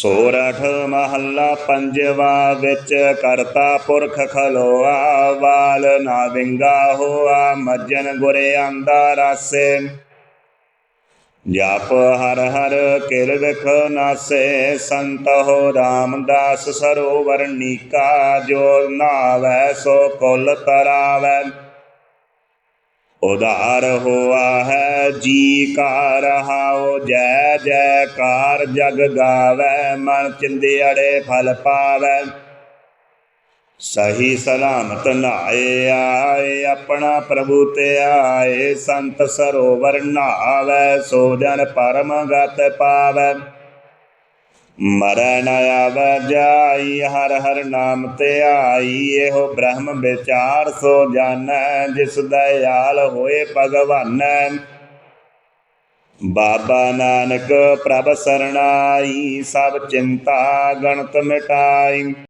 ਸੋਰਠ ਮਹੱਲਾ ਪੰਜਵਾ ਵਿੱਚ ਕਰਤਾ ਪੁਰਖ ਖਲੋਆ, ਵਾਲ ਨਾ ਵਿੰਗਾ ਹੋਆ, ਮੱਜਨ ਗੁਰੇ ਆਂਦਾ ਰਾਸੇ। ਜਪ ਹਰ ਹਰ ਕਿਲ ਵਿਖ ਨਾਸੇ, ਸੰਤ ਹੋ ਰਾਮਦਾਸ ਸਰੋਵਰ ਨੀਕਾ, ਜੋ ਨਾਵੈ ਸੋ ਕੁਲ ਤਰਾਵੈ। ਉਧਾਰ ਹੋਆ ਹੈ, ਜੀ ਕਾ ਰਹਾਉ ਜੈ ਜੈਕਾਰ, ਜਗ ਗਾਵੈ, ਮਨ ਚਿੰਦਿਆੜੇ ਫਲ ਪਾਵੈ। ਸਹੀ ਸਲਾਮਤ ਨਾਏ ਆਏ, ਆਪਣਾ ਪ੍ਰਭੂ ਤੇ ਆਏ, ਸੰਤ ਸਰੋਵਰ ਨਾਵੈ, ਸੋ ਜਨ ਪਰਮ ਗਤ ਪਾਵੈ। ਮਰਨ ਨ ਆਵੈ ਜਾਈ, ਹਰ ਹਰ ਨਾਮ ਤੇ ਆਈ, ਇਹੋ ਬ੍ਰਹਮ ਵਿਚਾਰ ਸੋ ਜਾਣੈ, ਜਿਸ ਦਇਆਲ ਹੋਏ ਭਗਵਾਨੈ। ਬਾਬਾ ਨਾਨਕ ਪ੍ਰਭ ਸਰਣਾਈ, ਸਭ ਚਿੰਤਾ ਗਣਤ ਮਿਟਾਈ।